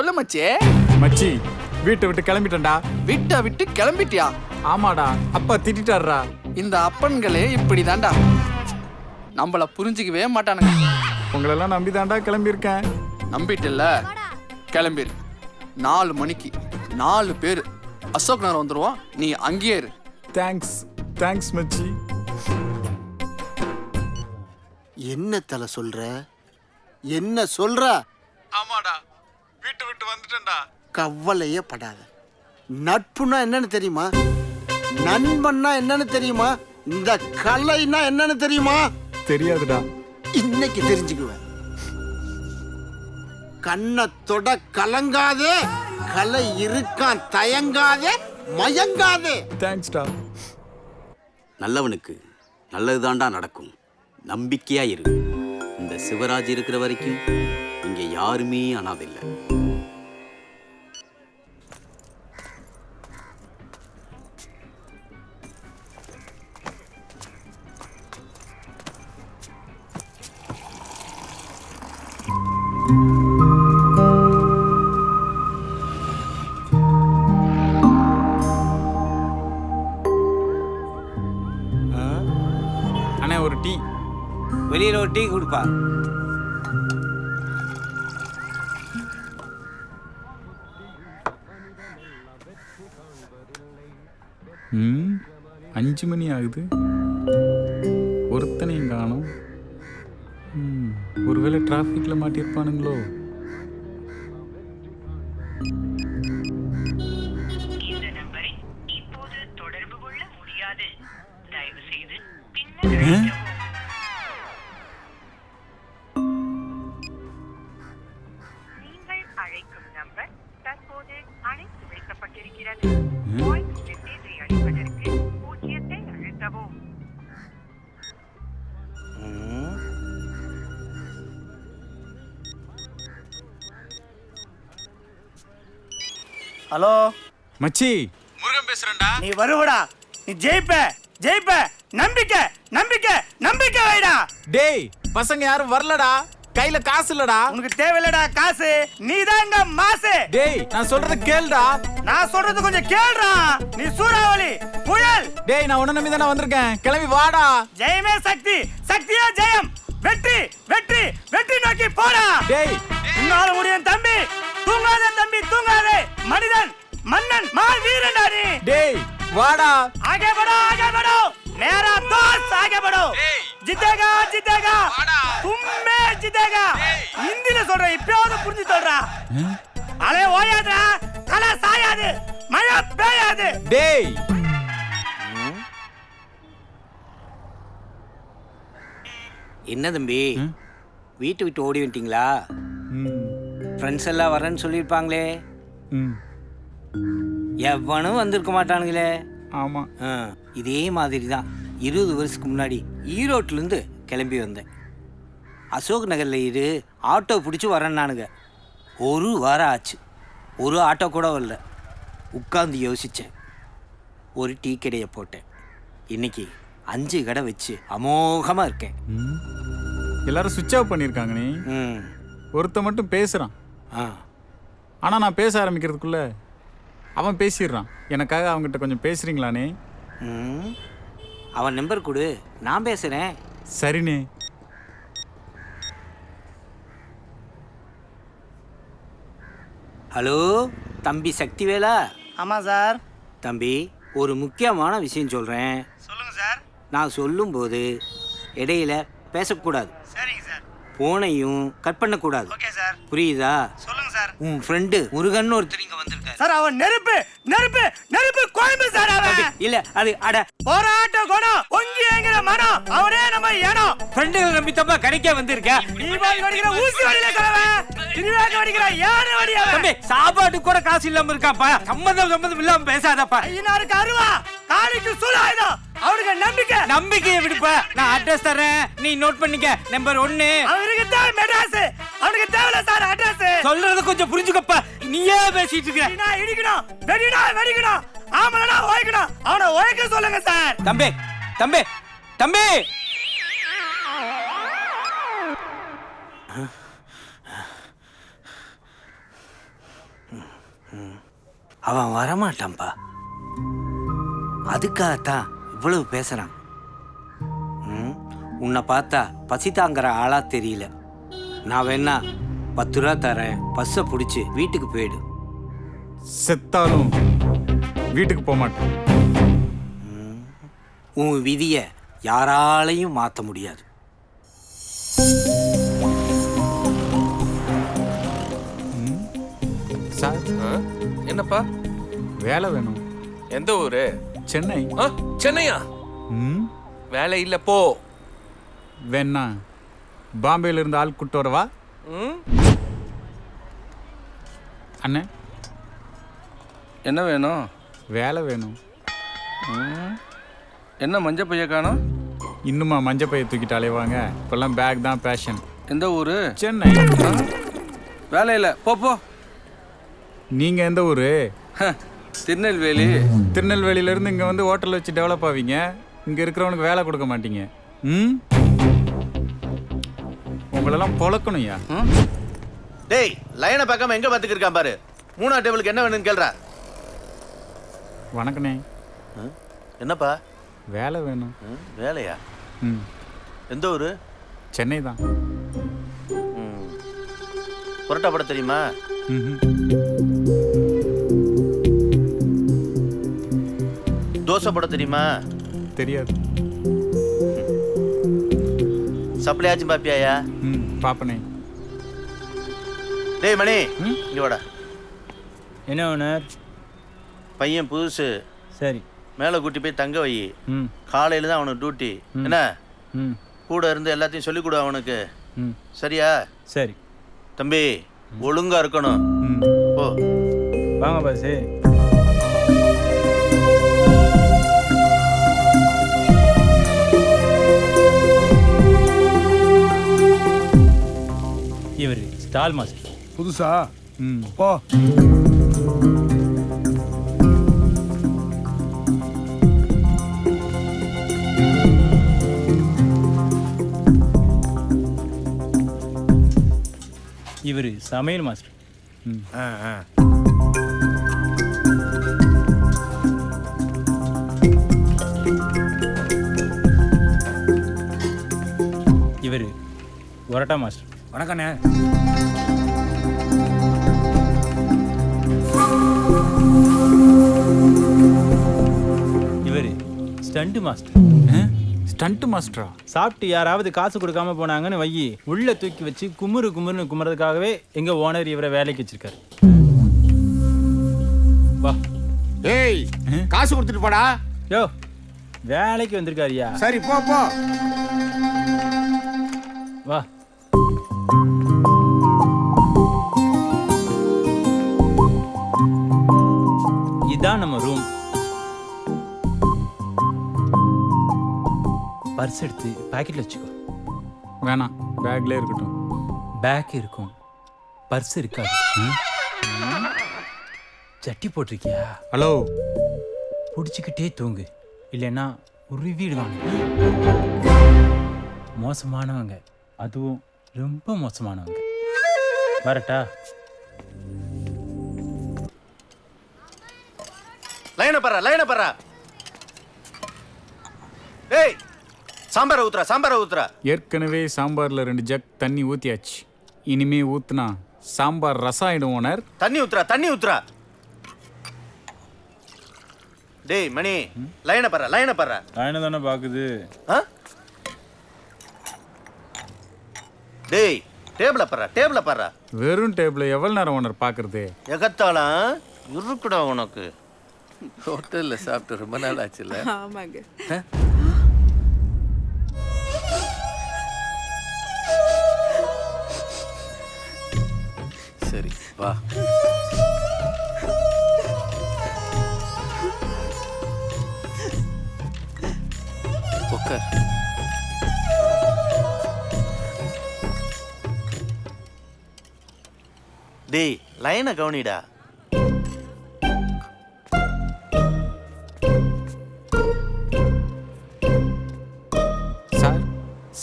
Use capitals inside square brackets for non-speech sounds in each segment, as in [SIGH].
சொல்லு மச்சே. மச்சி வீட்டை விட்டு கிளம்பிட்டேன்டா. விட்ட விட்டு கிளம்பிட்டியா? ஆமாடா அப்பா திட்டாடுறா இந்த அப்பன்களே இப்படி தாண்டா நம்மள புரிஞ்சுக்கவே மாட்டானுங்க. உங்களெல்லாம் நம்பி தாண்டா கிளம்பியிருக்கேன். நம்பிட்டில்ல? கிளம்பிரு. நாலு மணிக்கு நாலு பேர். அசோக் நகர் வந்துருவோம். நீ அங்கேயே இரு. தேங்க்ஸ் தேங்க்ஸ் மச்சி. என்ன தலை சொல்ற? என்ன சொல்ற? ஆமாடா. வீட்டை விட்டு வந்துட்டேன்டா. கவலையே படாத. நட்புனா என்னன்னு தெரியுமா? நண்பன்னா என்னன்னு தெரியுமா? இந்த கலைனா என்னன்னு தெரியுமா? தெரியாதுடா. இன்னைக்கு தெரிஞ்சுக்குவேன் கண்ணை தொட கலங்காதே. கலை இருக்கான் தயங்காதே. மயங்காதே. தேங்க்ஸ்டா. நல்லவனுக்கு நல்லதுதான்டா நடக்கும். நம்பிக்கையா இரு. இந்த சிவராஜ் இருக்கிற வரைக்கும் இங்கே யாருமே அனாதில்லை. அண்ணே ஒரு டீ. வெளியில் ஒரு டீ கொடுப்பா. ம் அஞ்சு மணி ஆகுது. ஒருத்தனையும் காணோம். ம், ஒருவேளை டிராஃபிக்ல மாட்டியிருப்பானுங்களோ? தொடர்பு கொள்ள முடியாது. தயவு செய்து ஹலோ? மச்சி. நீ வருவடா. நீ ஜெயிப்ப. ஜெயிப்ப. நம்பிக்கை. நம்பிக்கை. நம்பிக்கை வைடா. டேய் பசங்க யாரும் வரலடா. கையில காசு இல்லடா. உனக்கு தேவையில்லடா காசு. நீ தாங்க மாசு. டேய் நான் சொல்றத கேளுடா. நான் சொல்றது கொஞ்சம் கேளுடா. நீ சூறாவளி புயல். டேய் நான் உன்ன நம்பி தான வந்திருக்கேன். கிளம்பி வாடா. ஜெயமே சக்தி. சக்தியா ஜெயம். வெற்றி வெற்றி வெற்றி நோக்கி போடா. டேய். உன்னால முடியும் தம்பி. தூங்காத தம்பி தூங்காதே. மனிதன் மன்னன் மா வீரன்டா நீ. டேய் வாடா. ஆகே படோ ஆகே படோ. மேரா தோஸ் ஆகே படோ. டேய். ஜித்தேகா ஜித்தேகா தும்மே ஜித்தேகா ஹிந்தில சொல்றேன் இப்பயாவது புரிஞ்சு சொல்றேன் அலே ஓயாதுடா. கலை சாயாது. மழை பெய்யாது. டேய். என்ன தம்பி? வீட்டு விட்டு ஓடி வந்துட்டீங்களா? ஃப்ரெண்ட்ஸ் எல்லாம் வரேன்னு சொல்லியிருப்பாங்களே. எவனும் வந்திருக்க மாட்டானுங்களே. ஆமாம் இதே மாதிரி தான் இருபது வருஷத்துக்கு முன்னாடி ஈரோட்லேருந்து கிளம்பி வந்தேன். அசோக் நகரில் இரு ஆட்டோ பிடிச்சி வரேன்னானுங்க ஒரு வாரம் ஆச்சு. ஒரு ஆட்டோ கூட வரல. உட்காந்து யோசித்தேன் ஒரு டீ கடையை போட்டேன். இன்னைக்கு அஞ்சு கடை வச்சு அமோகமாக இருக்கேன். எல்லாரும் சுவிட்ச் ஆஃப் பண்ணியிருக்காங்க நீ ம். ஒருத்த மட்டும் பேசுறான். ஆ. ஆனா நான் பேச ஆரம்பிக்கிறதுக்குள்ள அவன் பேசிடுறான். எனக்காக அவங்ககிட்ட கொஞ்சம் பேசுறீங்களானே? ம். அவன் நம்பர் கொடு. நான் பேசுகிறேன் சரிண்ணே. ஹலோ தம்பி சக்திவேலா? ஆமாம் சார். தம்பி ஒரு முக்கியமான விஷயம் சொல்கிறேன் சொல்லுங்க சார். நான் சொல்லும்போது இடையில பேசக்கூடாது. சரிங்க சார். போனையும் கட் பண்ணக்கூடாது. Okay sir. புரியுதா? சொல்லுங்க சார். உன் ஃப்ரெண்டு முருகன் ஒருத்தர் சார் அவன் நெருப்பு நெருப்பு நெருப்பு கோயம்பு சார் அவன். இல்ல அது அட. போராட்ட குணம் பொங்கி ஏங்குற மனம் அவனே நம்ம இனம். ஃப்ரெண்டுகள் நம்பி தப்பா கடைக்கே வந்திருக்க. தீபாவளி வடிக்கிற ஊசி வடியில கலவன் திருவிழாக்கு வடிக்கிற யானை வடி அவன்? தம்பி சாப்பாட்டு கூட காசு இல்லாம இருக்காப்பா சம்மந்தம் சம்மந்தம் இல்லாம பேசாதப்பா. ஐயனாருக்கு அருவா காளிக்கு சூலாயுதம். அவனுக்கு நம்பிக்கை. நம்பிக்கையை விடுப்பா. நான் அட்ரஸ் தரேன் நீ நோட் பண்ணிக்க. நம்பர் ஒன்னு. அவனுக்கு தேவை மெட்ராஸ் அவனுக்கு தேவையில்ல சார் அட்ரஸ் சொல்றத கொஞ்சம் புரிஞ்சுக்கப்பா. நீயே பேசிட்டு இருக்க. இடிக்கணும். வெடினா வெடிக்கணும். ஆமலனா ஓய்க்கணும். அவனை ஓய்க்க சொல்லுங்க சார். தம்பி தம்பி தம்பி. ம். அவன் வரமாட்டான்ப்பா. அதுக்காகத்தான் இவ்வளவு பேசுறான். ம், உன்னை பார்த்தா பசி தாங்குற ஆளா தெரியல. நான் வேணா பத்து ரூபா தரேன். பஸ்ஸை பிடிச்சி வீட்டுக்கு போயிடு. செத்தாலும் வீட்டுக்கு போக மாட்டேன் உன் விதியை யாராலையும் மாற்ற முடியாது. சார். ஆ? என்னப்பா? வேலை வேணும். எந்த ஊரு? சென்னை. ஆ, சென்னையா? ம். வேலை இல்ல போ. வேணா பாம்பேல இருந்து ஆள் கூட்டு வரவா? ம்? அண்ணே. என்ன வேணும்? வேலை வேணும். என்ன மஞ்சள் பைய காணோம்? இன்னுமா மஞ்சள் பைய தூக்கிட்டு அலைவாங்க? இப்பெல்லாம் பேக் தான் பேஷன் எந்த ஊரு? சென்னை. வேலை இல்லை. போ போ. நீங்க எந்த ஊரு? திருநெல்வேலி. திருநெல்வேலியில இருந்து இங்க வந்து ஹோட்டல் வச்சு டெவலப் ஆவீங்க. இங்க இருக்கிறவனுக்கு வேலை கொடுக்க மாட்டீங்க. ம்? உங்களெல்லாம் பொழக்கணும்யா டேய் லைனை பார்க்காம எங்க பாத்துக்கிருக்கான் பாரு? மூணா டேபிளுக்கு என்ன வேணும்னு கேள்றா. வணக்கண்ணே. என்னப்பா? வேலை வேணும். ம், வேலையா? ம். எந்த ஊரு? சென்னை தான். ம். புரோட்டா போட தெரியுமா? ம்ஹும். தோசை போட தெரியுமா? தெரியாது. சப்ளையாச்சும் பாப்பியாயா? ம் பாப்பனே. டேய் மணி இங்க வாடா. என்ன ஓனர்? பையன் புதுசு. சரி. மேலே கூட்டி போய் தங்க வை. ம். காலையில தான் அவனுக்கு டியூட்டி என்ன? ம். கூட இருந்து எல்லாத்தையும் சொல்லிக் கொடு அவனுக்கு. ம். சரியா? சரி. தம்பி ஒழுங்கா இருக்கணும். ம். ஓ வாங்க பாஸு ஸ்டால் மாஸ்டர் புதுசா? ம் போ. இவர் சமையல் மாஸ்டர். இவர் ஒரட்டா மாஸ்டர். வணக்கண்ணே. இவர் ஸ்டண்ட் மாஸ்டர் ஸ்டண்ட் மாஸ்டரா சாப்பிட்டு யாராவது காசு கொடுக்காம போனாங்கன்னு வையி உள்ள தூக்கி வச்சு குமுறு குமுறுன்னு குமுறதுக்காகவே எங்க ஓனர் இவரை வேலைக்கு வச்சிருக்காரு. வா. ஏய் காசு கொடுத்துட்டு போடா. யோ வேலைக்கு வந்திருக்காருயா? சரி போ போ. வா. இதான் நம்ம ரூம் பர்ஸ் எடுத்து பாக்கெட்ல வச்சுக்கோ. வேணாம். பேக்ல இருக்கட்டும். பேக் இருக்கும். பர்ஸ் இருக்காது. சட்டி போட்டிருக்கியா? ஹலோ பிடிச்சிக்கிட்டே தூங்கு. இல்லைன்னா உருவிடுவாங்க மோசமானவங்க. அதுவும் ரொம்ப மோசமானவங்க. வரட்டா? லைனை பாரு லைனை பாரு. டேய் சாம்பாரை ஊத்துறா சாம்பாரை ஊத்துறா ஏற்கனவே சாம்பார்ல ரெண்டு ஜக் தண்ணி ஊத்தியாச்சு. இனிமே ஊத்துனா சாம்பார் ரசம் ஆயிடும் ஓனர். தண்ணி ஊத்துறா தண்ணி ஊத்துறா டேய் மணி லைனை பாரு லைனை பாரு. தானே தானே பார்க்குது ஆ? டேய் டேபிள பாரு டேபிள பாரு. வெறும் டேபிள எவ்வளவு நேரம் ஓனர் பாக்குறது? எகத்தாளம் இருக்குடா உனக்கு. ஹோட்டல்ல சாப்பிட்டு ரொம்ப நாள் ஆச்சுல்ல [LAUGHS] ஆமாங்க சரி வா. உட்கார் டேய் லைனை கவனிடா.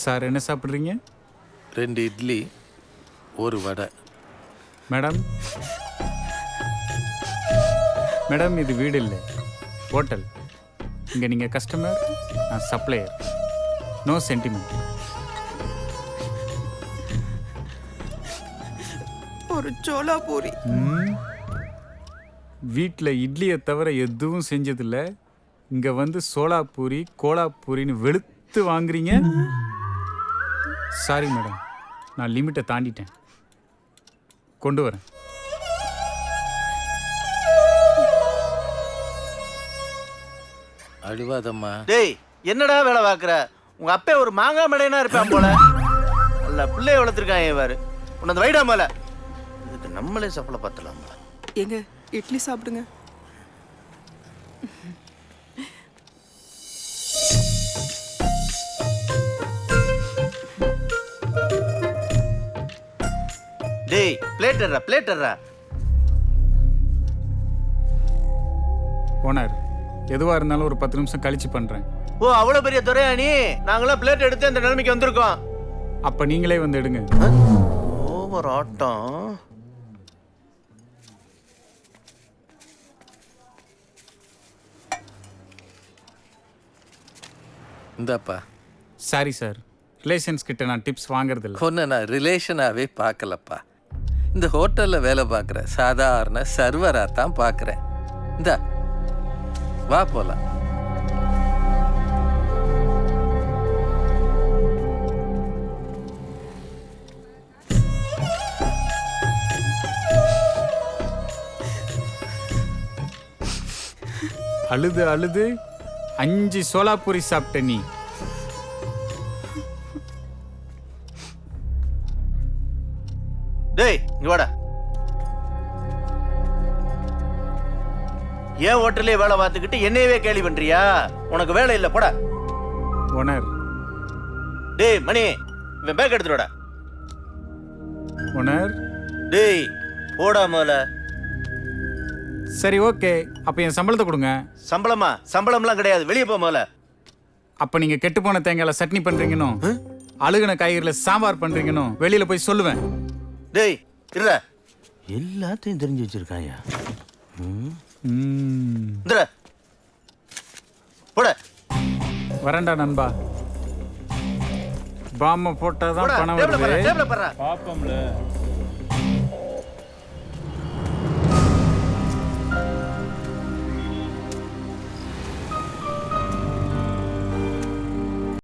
சார் என்ன சாப்பிடுறீங்க? ரெண்டு இட்லி ஒரு வடை. மேடம்? மேடம் இது வீடு இல்லை. ஹோட்டல். இங்கே நீங்கள் கஸ்டமர் நான் சப்ளையர் நோ சென்டிமெண்ட் ஒரு சோலா பூரி வீட்டில் இட்லியை தவிர எதுவும் செஞ்சதில்ல. இங்கே வந்து சோளா பூரி கோலா பூரின்னு வெளுத்து வாங்குறீங்க. சாரி மேடம் நான் லிமிட்டை தாண்டிட்டேன். கொண்டு வரேன். அழுவாதம்மா. டேய் என்னடா வேலை பார்க்குற? உங்க அப்பே ஒரு மாங்காய் மடையனா இருப்பான் போல. நல்ல பிள்ளைய வளர்த்துருக்கான் இவர் உன்னை அந்த வைடா மேல. இதுக்கு நம்மளே சப்பளை பத்தலாம் எங்க? இட்லி சாப்பிடுங்க. டேய் பிளேட்டர்ரா பிளேட்டர்ரா ஓனர் எதுவாக இருந்தாலும் ஒரு பத்து நிமிஷம் கழிச்சு பண்ணுறேன் ஓ அவ்வளவு பெரிய துறையா நீ? நாங்களாம் பிளேட் எடுத்து அந்த நிலைமைக்கு வந்திருக்கோம். அப்போ நீங்களே வந்து எடுங்க. ஓவர் ஆட்டம். இந்தாப்பா. சாரி சார் ரிலேஷன்ஸ் கிட்ட நான் டிப்ஸ் வாங்குறதில்ல. ஒன்று நான் ரிலேஷனாகவே பார்க்கலப்பா. இந்த ஹோட்டலில் வேலை பார்க்குற சாதாரண சர்வராக தான் பார்க்குறேன். இந்த வா போகலாம் அழுது அழுது. அஞ்சு சோலாபூரி சாப்பிட்ட நீ. ஏன் ஹோட்டல்லே வேலை பார்த்துக்கிட்டு என்னையவே கேலி பண்றியா? உனக்கு வேலை இல்லை போடா. ஓனர். டேய் மணி இவன் பேக் எடுத்துட்டு வாடா. ஓனர். டேய் போடா முதல்ல. சரி ஓகே. அப்போ என் சம்பளத்தை கொடுங்க. சம்பளமா? சம்பளம்லாம் கிடையாது. வெளியே போ முதல்ல. அப்போ நீங்கள் கெட்டு போன தேங்காயில சட்னி பண்ணுறீங்கன்னு அழுகுன காய்கறியில் சாம்பார் பண்ணுறீங்கன்னு வெளியில் போய் சொல்லுவேன். டேய் இருடா. எல்லாத்தையும் தெரிஞ்சு வச்சிருக்காயா ம், இந்தடா போட. வரேன்டா நண்பா. பாம்பை போட்டால் தான் போடா பணம் வருது. பாப்போம்ல.